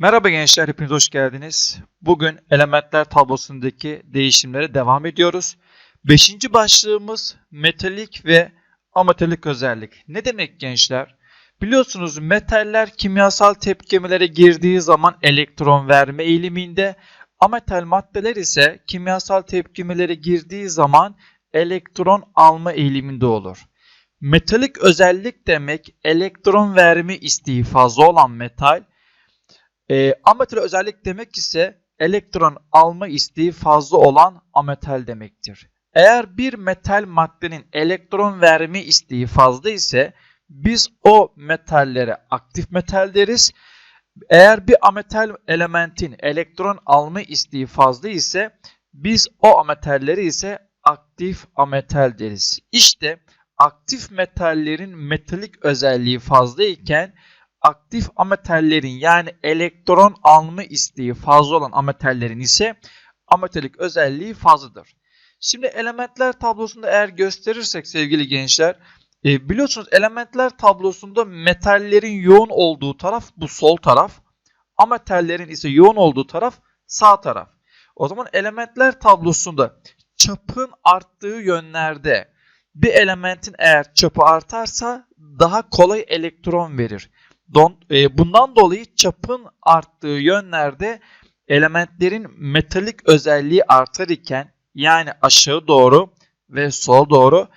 Merhaba gençler, hepiniz hoş geldiniz. Bugün elementler tablosundaki değişimlere devam ediyoruz. Beşinci başlığımız metalik ve ametalik özellik. Ne demek gençler? Biliyorsunuz metaller kimyasal tepkimelere girdiği zaman elektron verme eğiliminde, ametal maddeler ise kimyasal tepkimelere girdiği zaman elektron alma eğiliminde olur. Metalik özellik demek elektron verme isteği fazla olan metal, e, ametal özellik demek ise elektron alma isteği fazla olan ametal demektir. Eğer bir metal maddenin elektron verme isteği fazla ise biz o metallere aktif metal deriz. Eğer bir ametal elementin elektron alma isteği fazla ise biz o ametalleri ise aktif ametal deriz. İşte aktif metallerin metalik özelliği fazla iken aktif ametallerin yani elektron alma isteği fazla olan ametallerin ise ametalik özelliği fazladır. Şimdi elementler tablosunda eğer gösterirsek sevgili gençler e, biliyorsunuz elementler tablosunda metallerin yoğun olduğu taraf bu sol taraf. Ametallerin ise yoğun olduğu taraf sağ taraf. O zaman elementler tablosunda çapın arttığı yönlerde bir elementin eğer çapı artarsa daha kolay elektron verir. E, bundan dolayı çapın arttığı yönlerde elementlerin metalik özelliği artar iken yani aşağı doğru ve sola doğru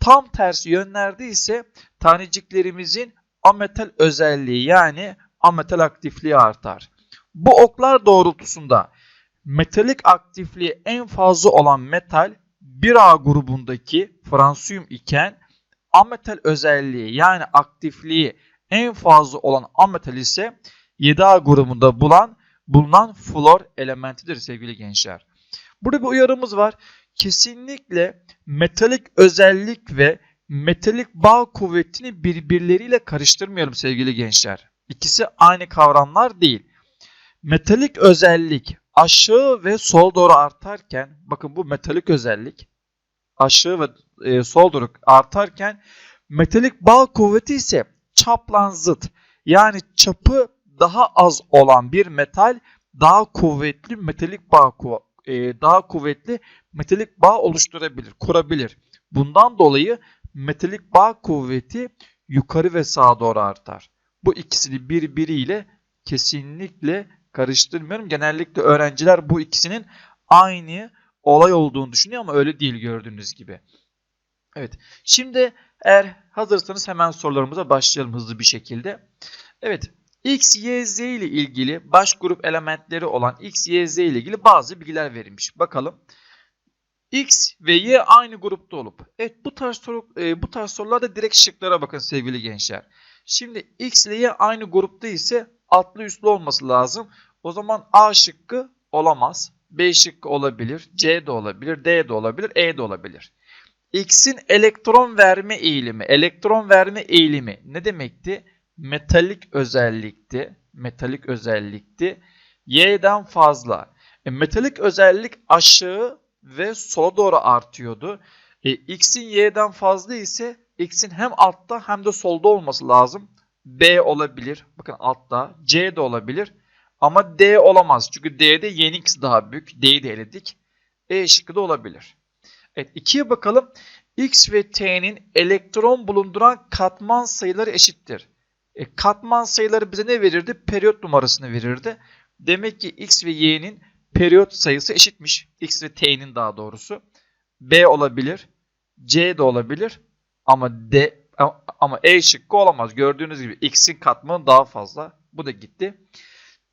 tam tersi yönlerde ise taneciklerimizin ametal özelliği yani ametal aktifliği artar. Bu oklar doğrultusunda metalik aktifliği en fazla olan metal 1A grubundaki fransiyum iken ametal özelliği yani aktifliği en fazla olan ametal ise 7A grubunda bulan, bulunan flor elementidir sevgili gençler. Burada bir uyarımız var. Kesinlikle metalik özellik ve metalik bağ kuvvetini birbirleriyle karıştırmayalım sevgili gençler. İkisi aynı kavramlar değil. Metalik özellik aşağı ve sol doğru artarken bakın bu metalik özellik aşağı ve e, sol doğru artarken metalik bağ kuvveti ise çapla zıt. Yani çapı daha az olan bir metal daha kuvvetli metalik bağ e, daha kuvvetli metalik bağ oluşturabilir, kurabilir. Bundan dolayı metalik bağ kuvveti yukarı ve sağa doğru artar. Bu ikisini birbiriyle kesinlikle karıştırmıyorum. Genellikle öğrenciler bu ikisinin aynı olay olduğunu düşünüyor ama öyle değil gördüğünüz gibi. Evet. Şimdi eğer hazırsanız hemen sorularımıza başlayalım hızlı bir şekilde. Evet. X, Y, Z ile ilgili baş grup elementleri olan X, Y, Z ile ilgili bazı bilgiler verilmiş. Bakalım. X ve Y aynı grupta olup. Evet bu tarz soru e, bu tarz sorularda direkt şıklara bakın sevgili gençler. Şimdi X ile Y aynı grupta ise altlı üstlü olması lazım. O zaman A şıkkı olamaz. B şıkkı olabilir. C de olabilir. D de olabilir. E de olabilir. X'in elektron verme eğilimi. Elektron verme eğilimi ne demekti? Metalik özellikti. Metalik özellikti. Y'den fazla. E, metalik özellik aşağı ve sola doğru artıyordu. E, X'in Y'den fazla ise X'in hem altta hem de solda olması lazım. B olabilir. Bakın altta. C de olabilir. Ama D olamaz. Çünkü D'de Y'nin ikisi daha büyük. D'yi de eledik. E şıkkı da olabilir. Evet 2'ye bakalım. X ve T'nin elektron bulunduran katman sayıları eşittir. E, katman sayıları bize ne verirdi? Periyot numarasını verirdi. Demek ki X ve Y'nin periyot sayısı eşitmiş. X ve T'nin daha doğrusu. B olabilir. C de olabilir. Ama D ama E şıkkı olamaz. Gördüğünüz gibi X'in katmanı daha fazla. Bu da gitti.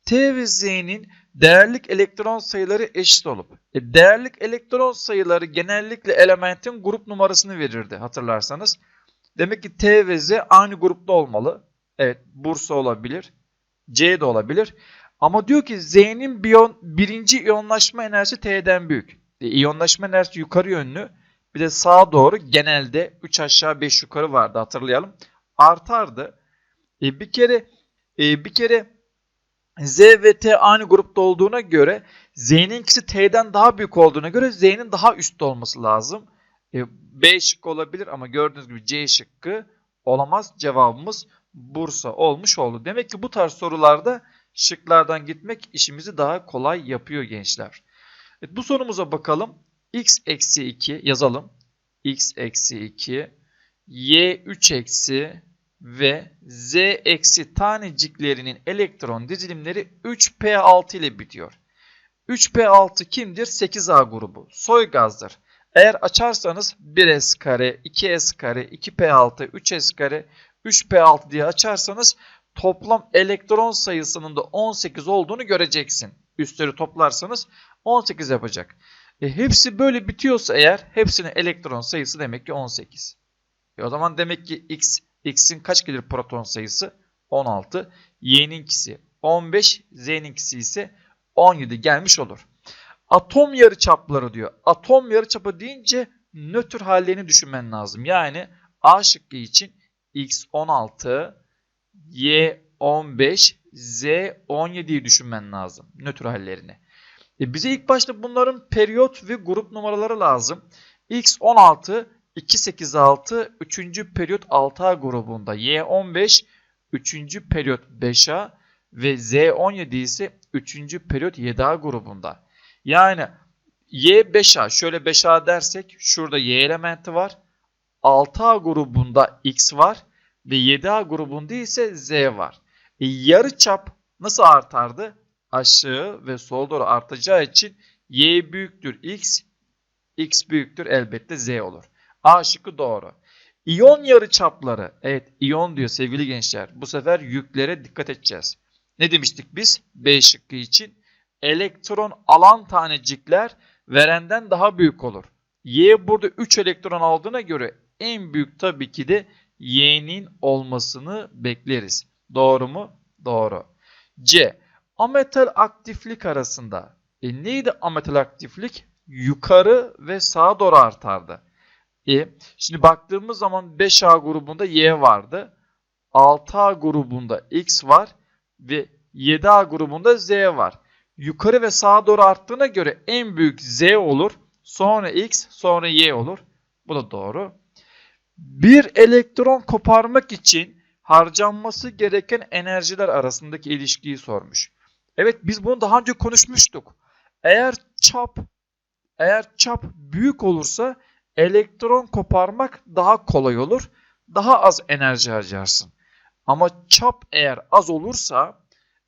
T ve Z'nin değerlik elektron sayıları eşit olup e, değerlik elektron sayıları genellikle elementin grup numarasını verirdi hatırlarsanız. Demek ki T ve Z aynı grupta olmalı. Evet Bursa olabilir. C de olabilir. Ama diyor ki Z'nin birinci iyonlaşma enerjisi T'den büyük. E, iyonlaşma enerjisi yukarı yönlü. Bir de sağa doğru genelde 3 aşağı 5 yukarı vardı hatırlayalım. Artardı. E, bir kere e, bir kere Z ve T aynı grupta olduğuna göre Z'nin ikisi T'den daha büyük olduğuna göre Z'nin daha üstte olması lazım. E, B şıkkı olabilir ama gördüğünüz gibi C şıkkı olamaz. Cevabımız Bursa olmuş oldu. Demek ki bu tarz sorularda Şıklardan gitmek işimizi daha kolay yapıyor gençler. Evet, bu sorumuza bakalım. x eksi 2 yazalım. x eksi 2 y 3 eksi ve z eksi taneciklerinin elektron dizilimleri 3p6 ile bitiyor. 3p6 kimdir? 8a grubu. Soy gazdır. Eğer açarsanız 1s kare, 2s kare, 2p6, 3s kare, 3p6 diye açarsanız toplam elektron sayısının da 18 olduğunu göreceksin. Üstleri toplarsanız 18 yapacak. E, hepsi böyle bitiyorsa eğer hepsinin elektron sayısı demek ki 18. E, o zaman demek ki x, x'in kaç gelir proton sayısı? 16. Y'ninkisi 15, Z'ninkisi ise 17 gelmiş olur. Atom yarıçapları diyor. Atom yarıçapı deyince nötr hallerini düşünmen lazım. Yani A şıkkı için x 16, y 15, z 17'yi düşünmen lazım. Nötr hallerini. E bize ilk başta bunların periyot ve grup numaraları lazım. x 16, 286, 3. periyot 6A grubunda. y 15, 3. periyot 5A ve z 17 ise 3. periyot 7A grubunda. Yani y 5A şöyle 5A dersek şurada y elementi var. 6A grubunda x var ve 7A grubunda ise z var. E, yarı çap nasıl artardı? Aşağı ve sol doğru artacağı için y büyüktür x, x büyüktür elbette z olur. A şıkkı doğru. İyon yarı çapları. Evet iyon diyor sevgili gençler. Bu sefer yüklere dikkat edeceğiz. Ne demiştik biz? B şıkkı için. Elektron alan tanecikler verenden daha büyük olur. Y burada 3 elektron aldığına göre en büyük tabii ki de Y'nin olmasını bekleriz. Doğru mu? Doğru. C. Ametal aktiflik arasında. E neydi ametal aktiflik? Yukarı ve sağa doğru artardı. E, şimdi baktığımız zaman 5A grubunda Y vardı. 6A grubunda X var ve 7A grubunda Z var. Yukarı ve sağa doğru arttığına göre en büyük Z olur. Sonra X, sonra Y olur. Bu da doğru. Bir elektron koparmak için harcanması gereken enerjiler arasındaki ilişkiyi sormuş. Evet biz bunu daha önce konuşmuştuk. Eğer çap eğer çap büyük olursa elektron koparmak daha kolay olur. Daha az enerji harcarsın. Ama çap eğer az olursa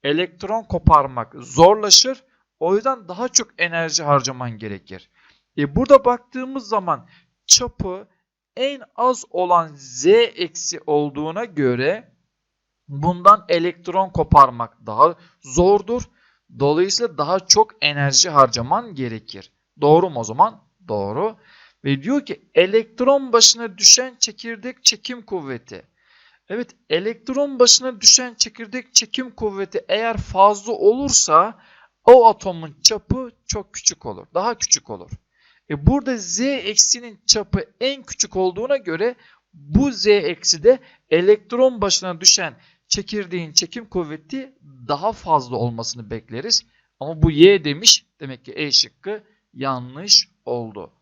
elektron koparmak zorlaşır. O yüzden daha çok enerji harcaman gerekir. E burada baktığımız zaman çapı en az olan z eksi olduğuna göre bundan elektron koparmak daha zordur. Dolayısıyla daha çok enerji harcaman gerekir. Doğru mu o zaman? Doğru. Ve diyor ki elektron başına düşen çekirdek çekim kuvveti. Evet elektron başına düşen çekirdek çekim kuvveti eğer fazla olursa o atomun çapı çok küçük olur. Daha küçük olur. E burada z eksinin çapı en küçük olduğuna göre bu z eksi de elektron başına düşen çekirdeğin çekim kuvveti daha fazla olmasını bekleriz. Ama bu y demiş. Demek ki E şıkkı yanlış oldu.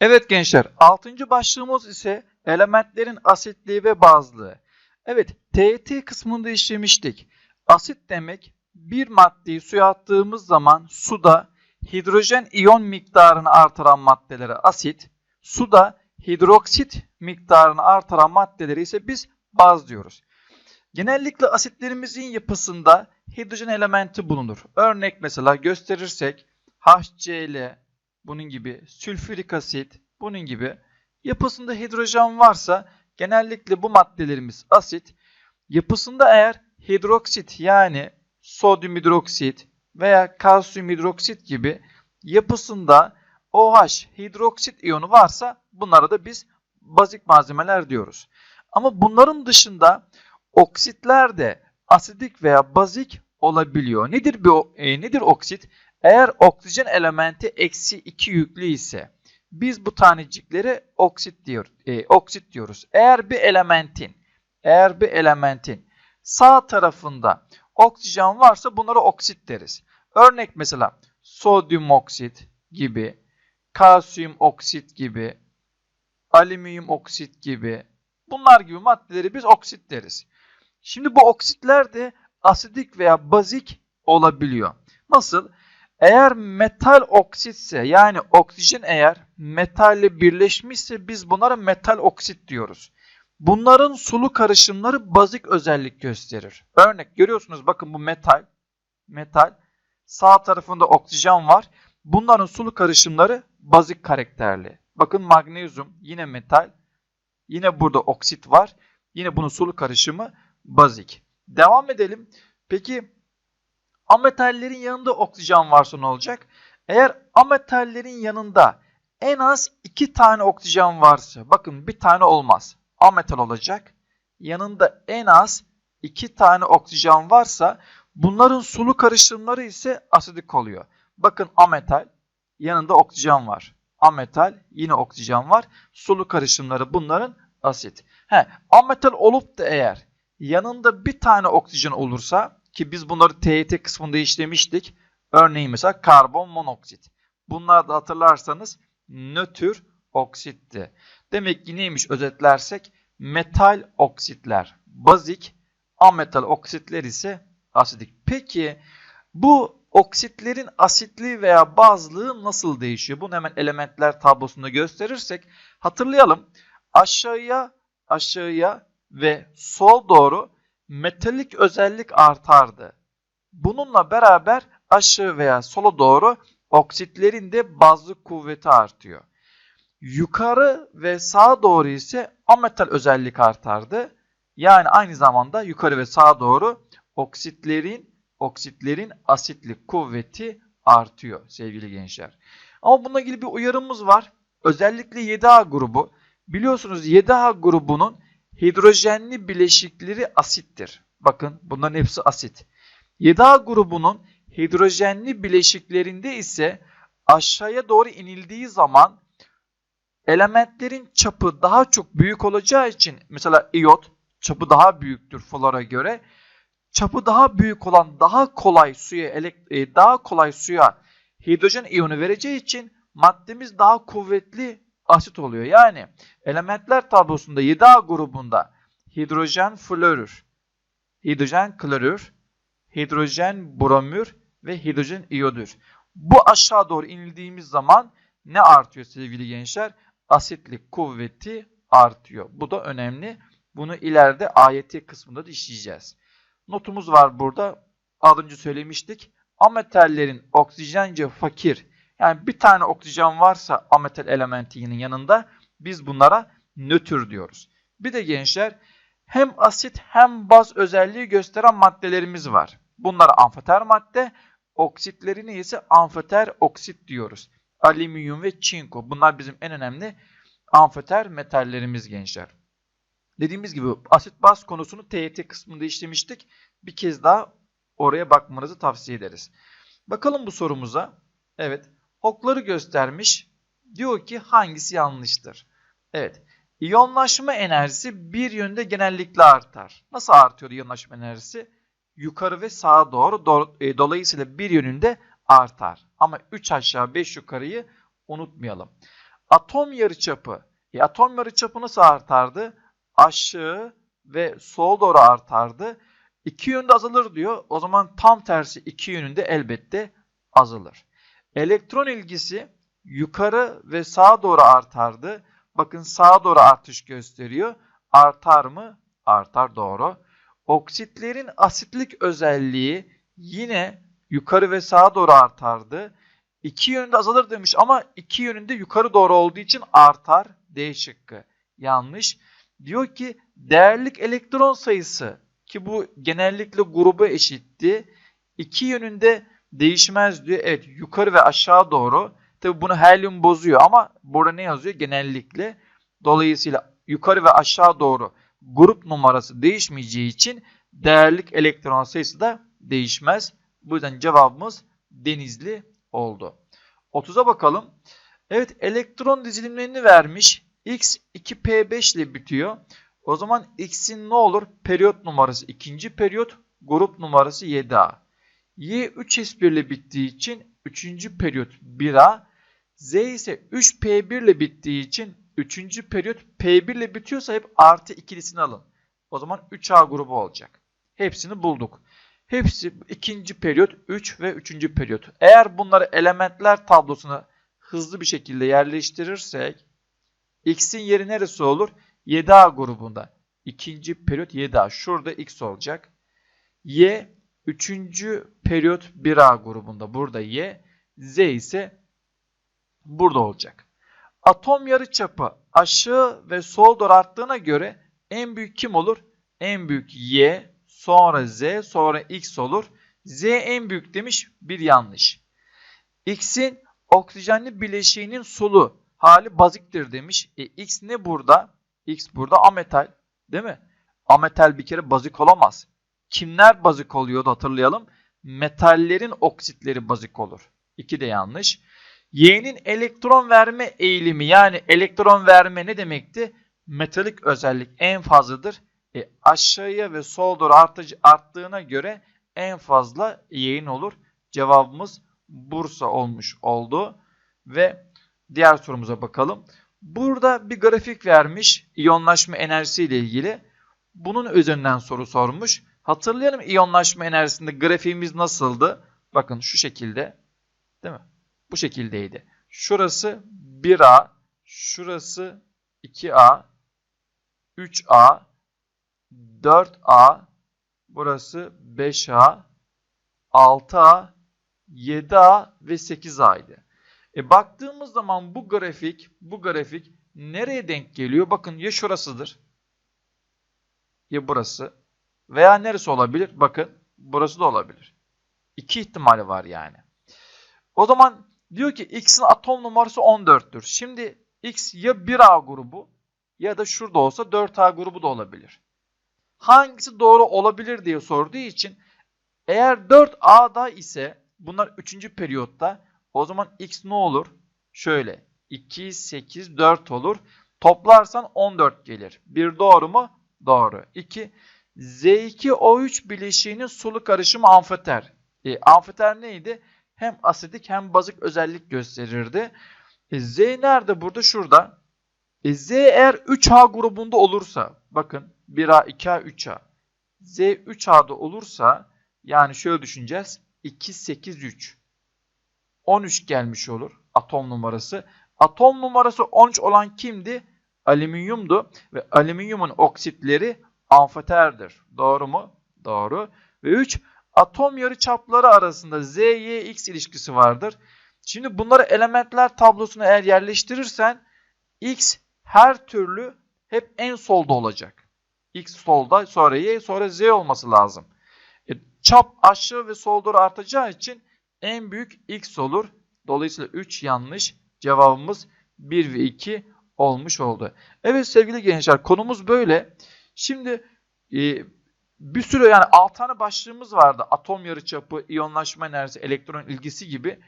Evet gençler 6. başlığımız ise elementlerin asitliği ve bazlığı. Evet TET kısmında işlemiştik. Asit demek bir maddeyi suya attığımız zaman suda hidrojen iyon miktarını artıran maddelere asit, suda hidroksit miktarını artıran maddeleri ise biz baz diyoruz. Genellikle asitlerimizin yapısında hidrojen elementi bulunur. Örnek mesela gösterirsek HCl bunun gibi, sülfürik asit bunun gibi yapısında hidrojen varsa genellikle bu maddelerimiz asit. Yapısında eğer hidroksit yani sodyum hidroksit veya kalsiyum hidroksit gibi yapısında OH hidroksit iyonu varsa bunlara da biz bazik malzemeler diyoruz. Ama bunların dışında oksitler de asidik veya bazik olabiliyor. Nedir bu? E, nedir oksit? Eğer oksijen elementi eksi 2 yüklü ise biz bu taneciklere oksit diyor, e, oksit diyoruz. Eğer bir elementin eğer bir elementin sağ tarafında oksijen varsa bunlara oksit deriz. Örnek mesela sodyum oksit gibi, kalsiyum oksit gibi, alüminyum oksit gibi bunlar gibi maddeleri biz oksit deriz. Şimdi bu oksitler de asidik veya bazik olabiliyor. Nasıl? Eğer metal oksitse yani oksijen eğer metalle birleşmişse biz bunlara metal oksit diyoruz. Bunların sulu karışımları bazik özellik gösterir. Örnek görüyorsunuz bakın bu metal. Metal. Sağ tarafında oksijen var. Bunların sulu karışımları bazik karakterli. Bakın magnezyum yine metal. Yine burada oksit var. Yine bunun sulu karışımı bazik. Devam edelim. Peki ametallerin yanında oksijen varsa ne olacak? Eğer ametallerin yanında en az iki tane oksijen varsa bakın bir tane olmaz. Ametal olacak. Yanında en az iki tane oksijen varsa bunların sulu karışımları ise asidik oluyor. Bakın ametal yanında oksijen var. Ametal yine oksijen var. Sulu karışımları bunların asit. He, ametal olup da eğer yanında bir tane oksijen olursa ki biz bunları TET kısmında işlemiştik. Örneğin mesela karbon monoksit. Bunlar da hatırlarsanız nötr oksitti. Demek ki neymiş özetlersek metal oksitler bazik, ametal oksitler ise asidik. Peki bu oksitlerin asitliği veya bazlığı nasıl değişiyor? Bunu hemen elementler tablosunda gösterirsek hatırlayalım. Aşağıya aşağıya ve sol doğru metalik özellik artardı. Bununla beraber aşağı veya sola doğru oksitlerin de bazlık kuvveti artıyor. Yukarı ve sağa doğru ise ametal özellik artardı. Yani aynı zamanda yukarı ve sağa doğru oksitlerin oksitlerin asitlik kuvveti artıyor sevgili gençler. Ama bununla ilgili bir uyarımız var. Özellikle 7A grubu. Biliyorsunuz 7A grubunun hidrojenli bileşikleri asittir. Bakın bunların hepsi asit. 7A grubunun hidrojenli bileşiklerinde ise aşağıya doğru inildiği zaman elementlerin çapı daha çok büyük olacağı için mesela iyot çapı daha büyüktür flora göre. Çapı daha büyük olan daha kolay suya e, daha kolay suya hidrojen iyonu vereceği için maddemiz daha kuvvetli asit oluyor. Yani elementler tablosunda 7A grubunda hidrojen florür, hidrojen klorür, hidrojen bromür ve hidrojen iyodür. Bu aşağı doğru inildiğimiz zaman ne artıyor sevgili gençler? Asitlik kuvveti artıyor. Bu da önemli. Bunu ileride AYT kısmında da işleyeceğiz. Notumuz var burada. Az önce söylemiştik. Ametallerin oksijence fakir yani bir tane oksijen varsa ametal elementinin yanında biz bunlara nötr diyoruz. Bir de gençler hem asit hem baz özelliği gösteren maddelerimiz var. Bunlar amfoter madde, oksitlerini ise amfoter oksit diyoruz. Alüminyum ve çinko bunlar bizim en önemli amfoter metallerimiz gençler. Dediğimiz gibi asit baz konusunu TYT kısmında işlemiştik. Bir kez daha oraya bakmanızı tavsiye ederiz. Bakalım bu sorumuza. Evet okları göstermiş. Diyor ki hangisi yanlıştır? Evet. İyonlaşma enerjisi bir yönde genellikle artar. Nasıl artıyor iyonlaşma enerjisi? Yukarı ve sağa doğru. E, dolayısıyla bir yönünde artar. Ama 3 aşağı 5 yukarıyı unutmayalım. Atom yarıçapı. E, atom yarıçapı nasıl artardı? Aşağı ve sol doğru artardı. İki yönde azalır diyor. O zaman tam tersi iki yönünde elbette azalır. Elektron ilgisi yukarı ve sağa doğru artardı. Bakın sağa doğru artış gösteriyor. Artar mı? Artar doğru. Oksitlerin asitlik özelliği yine yukarı ve sağa doğru artardı. İki yönünde azalır demiş ama iki yönünde yukarı doğru olduğu için artar. D şıkkı. Yanlış. Diyor ki değerlik elektron sayısı ki bu genellikle gruba eşitti. İki yönünde değişmez diyor. Evet yukarı ve aşağı doğru. Tabi bunu helyum bozuyor ama burada ne yazıyor? Genellikle. Dolayısıyla yukarı ve aşağı doğru grup numarası değişmeyeceği için değerlik elektron sayısı da değişmez. Bu yüzden cevabımız denizli oldu. 30'a bakalım. Evet elektron dizilimlerini vermiş. X 2P5 ile bitiyor. O zaman X'in ne olur? Periyot numarası ikinci periyot, grup numarası 7A. Y 3S1 ile bittiği için 3. periyot 1A. Z ise 3P1 ile bittiği için 3. periyot P1 ile bitiyorsa hep artı ikilisini alın. O zaman 3A grubu olacak. Hepsini bulduk. Hepsi ikinci periyot, 3 ve üçüncü periyot. Eğer bunları elementler tablosuna hızlı bir şekilde yerleştirirsek x'in yeri neresi olur? 7a grubunda. İkinci periyot 7a. Şurada x olacak. y üçüncü periyot 1a grubunda. Burada y. z ise burada olacak. Atom yarıçapı aşağı ve sol doğru arttığına göre en büyük kim olur? En büyük y, sonra z, sonra x olur. z en büyük demiş. Bir yanlış. x'in oksijenli bileşiğinin solu hali baziktir demiş. E, x ne burada? x burada ametal. Değil mi? Ametal bir kere bazik olamaz. Kimler bazik oluyordu hatırlayalım. Metallerin oksitleri bazik olur. İki de yanlış. Y'nin elektron verme eğilimi yani elektron verme ne demekti? Metalik özellik en fazladır. E, aşağıya ve sol doğru artıcı, arttığına göre en fazla Y'nin olur. Cevabımız Bursa olmuş oldu. Ve diğer sorumuza bakalım. Burada bir grafik vermiş iyonlaşma enerjisi ile ilgili. Bunun üzerinden soru sormuş. Hatırlayalım iyonlaşma enerjisinde grafiğimiz nasıldı? Bakın şu şekilde. Değil mi? Bu şekildeydi. Şurası 1A, şurası 2A, 3A, 4A, burası 5A, 6A, 7A ve 8A idi. E baktığımız zaman bu grafik, bu grafik nereye denk geliyor? Bakın ya şurasıdır ya burası veya neresi olabilir? Bakın burası da olabilir. İki ihtimali var yani. O zaman diyor ki x'in atom numarası 14'tür. Şimdi x ya 1A grubu ya da şurada olsa 4A grubu da olabilir. Hangisi doğru olabilir diye sorduğu için eğer 4A'da ise bunlar 3. periyotta o zaman x ne olur? Şöyle 2, 8, 4 olur. Toplarsan 14 gelir. 1 doğru mu? Doğru. 2. Z2O3 bileşiğinin sulu karışımı amfiter. E, amfiter neydi? Hem asidik hem bazik özellik gösterirdi. E, Z nerede burada? Şurada. E, Z eğer 3H grubunda olursa bakın 1A, 2A, 3A. Z 3A'da olursa yani şöyle düşüneceğiz. 2, 8, 3. 13 gelmiş olur atom numarası. Atom numarası 13 olan kimdi? Alüminyumdu ve alüminyumun oksitleri amfiterdir. Doğru mu? Doğru. Ve 3 atom yarıçapları arasında Z, Y, X ilişkisi vardır. Şimdi bunları elementler tablosuna eğer yerleştirirsen X her türlü hep en solda olacak. X solda sonra Y sonra Z olması lazım. E, çap aşağı ve sol artacağı için en büyük X olur. Dolayısıyla 3 yanlış. Cevabımız 1 ve 2 olmuş oldu. Evet sevgili gençler konumuz böyle. Şimdi e, bir sürü yani 6 tane başlığımız vardı. Atom yarıçapı, iyonlaşma enerjisi, elektron ilgisi gibi.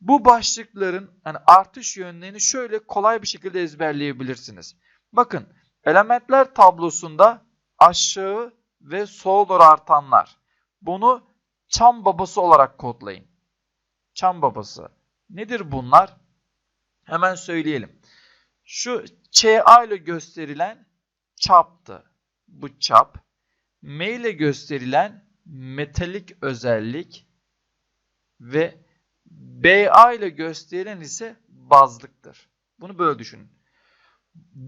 Bu başlıkların yani artış yönlerini şöyle kolay bir şekilde ezberleyebilirsiniz. Bakın elementler tablosunda aşağı ve sol doğru artanlar. Bunu çam babası olarak kodlayın. Çam babası. Nedir bunlar? Hemen söyleyelim. Şu ÇA ile gösterilen çaptı. Bu çap. M ile gösterilen metalik özellik ve BA ile gösterilen ise bazlıktır. Bunu böyle düşünün.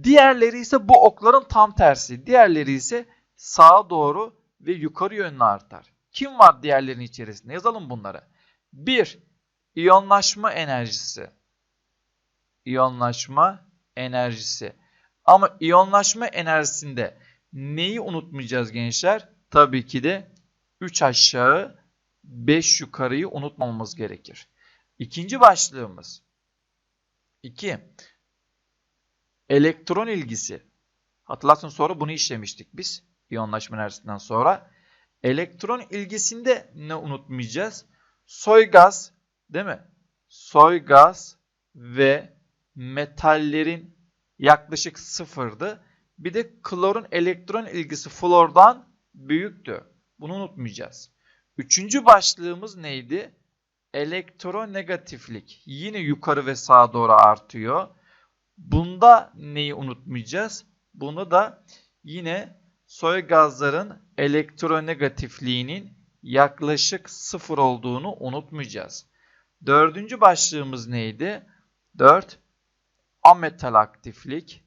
Diğerleri ise bu okların tam tersi. Diğerleri ise sağa doğru ve yukarı yönlü artar. Kim var diğerlerinin içerisinde? Yazalım bunları. 1. İyonlaşma enerjisi. İyonlaşma enerjisi. Ama iyonlaşma enerjisinde neyi unutmayacağız gençler? Tabii ki de 3 aşağı 5 yukarıyı unutmamamız gerekir. İkinci başlığımız 2. Elektron ilgisi. Hatırlarsın sonra bunu işlemiştik biz. İyonlaşma enerjisinden sonra. Elektron ilgisinde ne unutmayacağız? Soy gaz değil mi? Soy gaz ve metallerin yaklaşık sıfırdı. Bir de klorun elektron ilgisi flordan büyüktü. Bunu unutmayacağız. Üçüncü başlığımız neydi? Elektronegatiflik. Yine yukarı ve sağa doğru artıyor. Bunda neyi unutmayacağız? Bunu da yine soy gazların elektronegatifliğinin yaklaşık sıfır olduğunu unutmayacağız. Dördüncü başlığımız neydi? 4. Ametal aktiflik.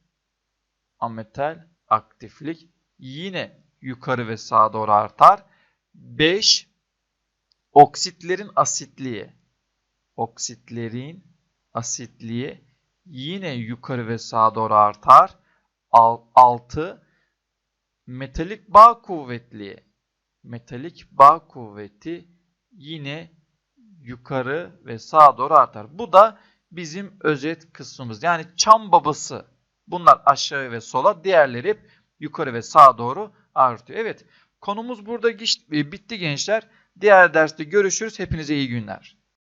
Ametal aktiflik yine yukarı ve sağa doğru artar. 5. Oksitlerin asitliği. Oksitlerin asitliği yine yukarı ve sağa doğru artar. 6. Metalik bağ kuvvetliği. Metalik bağ kuvveti yine yukarı ve sağa doğru artar. Bu da bizim özet kısmımız. Yani çam babası. Bunlar aşağı ve sola, diğerleri yukarı ve sağa doğru artıyor. Evet, konumuz burada e, bitti gençler. Diğer derste görüşürüz. Hepinize iyi günler.